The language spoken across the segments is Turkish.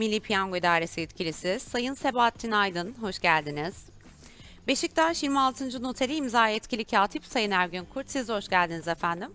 Milli Piyango İdaresi Yetkilisi Sayın Sebahattin Aydın, hoş geldiniz. Beşiktaş 26. Noteri imza yetkili katip Sayın Ergün Kurt, siz hoş geldiniz efendim.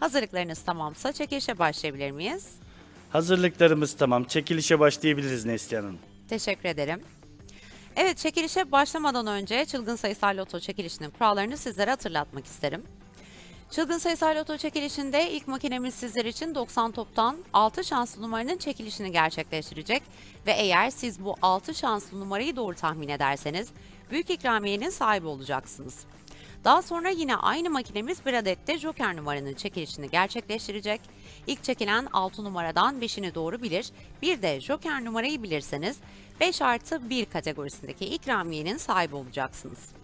Hazırlıklarınız tamamsa çekilişe başlayabilir miyiz? Hazırlıklarımız tamam. Çekilişe başlayabiliriz Neslihan Hanım. Teşekkür ederim. Evet, çekilişe başlamadan önce çılgın sayısal loto çekilişinin kurallarını sizlere hatırlatmak isterim. Çılgın sayısal loto çekilişinde ilk makinemiz sizler için 90 toptan 6 şanslı numaranın çekilişini gerçekleştirecek ve eğer siz bu 6 şanslı numarayı doğru tahmin ederseniz büyük ikramiyenin sahibi olacaksınız. Daha sonra yine aynı makinemiz bir adet de Joker numaranın çekilişini gerçekleştirecek. İlk çekilen 6 numaradan 5'ini doğru bilir, bir de Joker numarayı bilirseniz 5 artı 1 kategorisindeki ikramiyenin sahibi olacaksınız.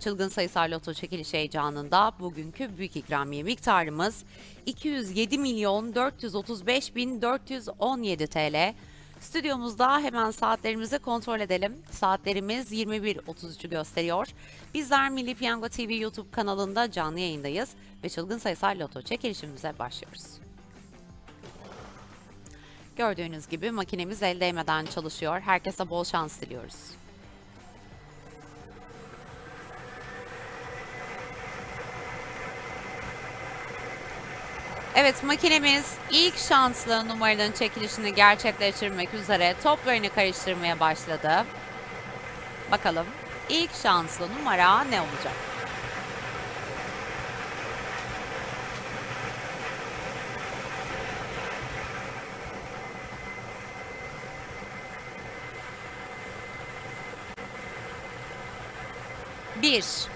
Çılgın sayısal loto çekiliş heyecanında bugünkü büyük ikramiye miktarımız 207 milyon 435 bin 417 TL. Stüdyomuzda hemen saatlerimizi kontrol edelim. Saatlerimiz 21.33'ü gösteriyor. Bizler Milli Piyango TV YouTube kanalında canlı yayındayız ve çılgın sayısal loto çekilişimize başlıyoruz. Gördüğünüz gibi makinemiz el değmeden çalışıyor. Herkese bol şans diliyoruz. Evet makinemiz ilk şanslı numaraların çekilişini gerçekleştirmek üzere toplarını karıştırmaya başladı. Bakalım ilk şanslı numara ne olacak? Bir.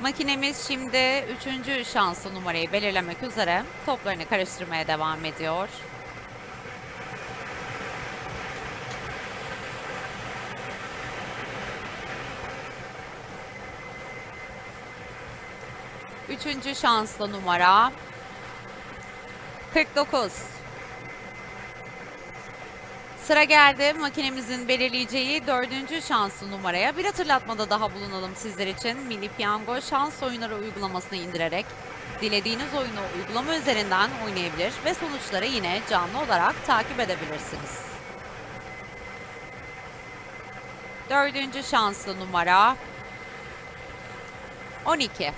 Makinemiz şimdi üçüncü şanslı numarayı belirlemek üzere toplarını karıştırmaya devam ediyor. Üçüncü şanslı numara 49. Sıra geldi makinemizin belirleyeceği dördüncü şanslı numaraya. Bir hatırlatmada daha bulunalım sizler için. Milli Piyango şans oyunları uygulamasını indirerek dilediğiniz oyunu uygulama üzerinden oynayabilir ve sonuçları yine canlı olarak takip edebilirsiniz. Dördüncü şanslı numara 12.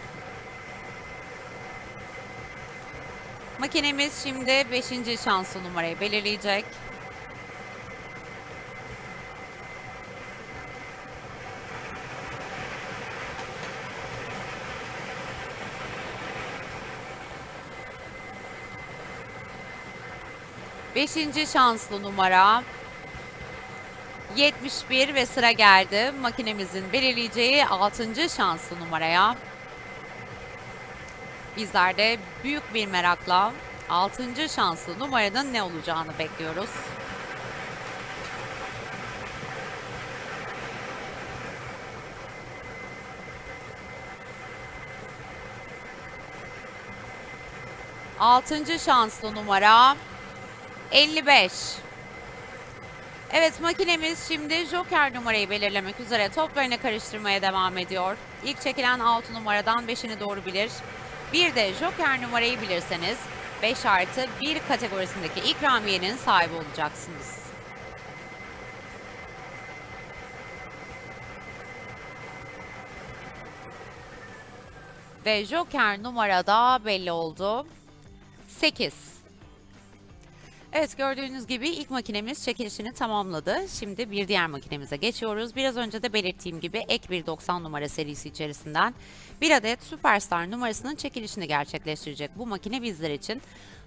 Makinemiz şimdi 5. şanslı numarayı belirleyecek. Beşinci şanslı numara 71 ve sıra geldi makinemizin belirleyeceği 6. şanslı numaraya. Bizler de büyük bir merakla 6. şanslı numaranın ne olacağını bekliyoruz. Altıncı şanslı numara 55. Evet makinemiz şimdi Joker numarayı belirlemek üzere toplarını karıştırmaya devam ediyor. İlk çekilen 6 numaradan 5'ini doğru bilir. Bir de Joker numarayı bilirseniz 5 artı 1 kategorisindeki ikramiyenin sahibi olacaksınız. Ve Joker numarada belli oldu. 8. Evet gördüğünüz gibi ilk makinemiz çekilişini tamamladı. Şimdi bir diğer makinemize geçiyoruz. Biraz önce de belirttiğim gibi ek bir 90 numara serisi içerisinden bir adet Superstar numarasının çekilişini gerçekleştirecek bu makine bizler için.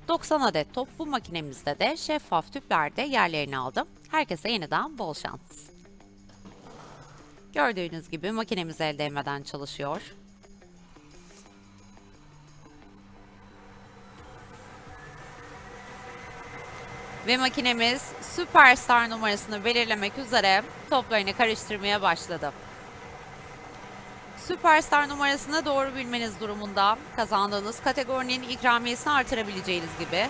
90 adet top bu makinemizde de şeffaf tüplerde yerlerini aldı. Herkese yeniden bol şans. Gördüğünüz gibi makinemiz el değmeden çalışıyor. Ve makinemiz Superstar numarasını belirlemek üzere toplarını karıştırmaya başladı. Süperstar numarasını doğru bilmeniz durumunda kazandığınız kategorinin ikramiyesini artırabileceğiniz gibi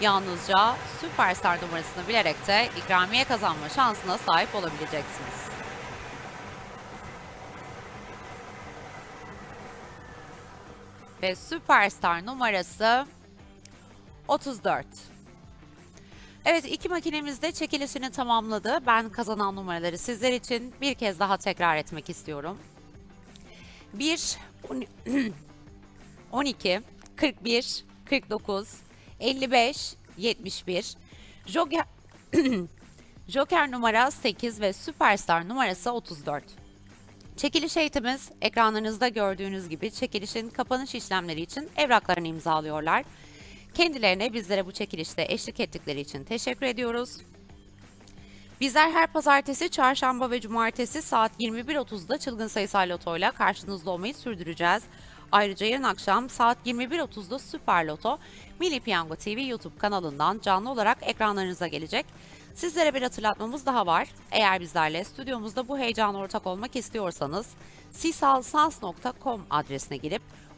yalnızca Süperstar numarasını bilerek de ikramiye kazanma şansına sahip olabileceksiniz. Ve Süperstar numarası 34. Evet iki makinemiz de çekilişini tamamladı. Ben kazanan numaraları sizler için bir kez daha tekrar etmek istiyorum. 1, 12, 41, 49, 55, 71, Joker, Joker numara 8 ve Superstar numarası 34. Çekiliş eğitimiz ekranlarınızda gördüğünüz gibi çekilişin kapanış işlemleri için evraklarını imzalıyorlar. Kendilerine bizlere bu çekilişte eşlik ettikleri için teşekkür ediyoruz. Bizler her pazartesi, çarşamba ve cumartesi saat 21.30'da çılgın sayısal lotoyla karşınızda olmayı sürdüreceğiz. Ayrıca yarın akşam saat 21.30'da Süper Loto, Milli Piyango TV YouTube kanalından canlı olarak ekranlarınıza gelecek. Sizlere bir hatırlatmamız daha var. Eğer bizlerle stüdyomuzda bu heyecana ortak olmak istiyorsanız sisalsans.com adresine girip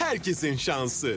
herkesin şansı.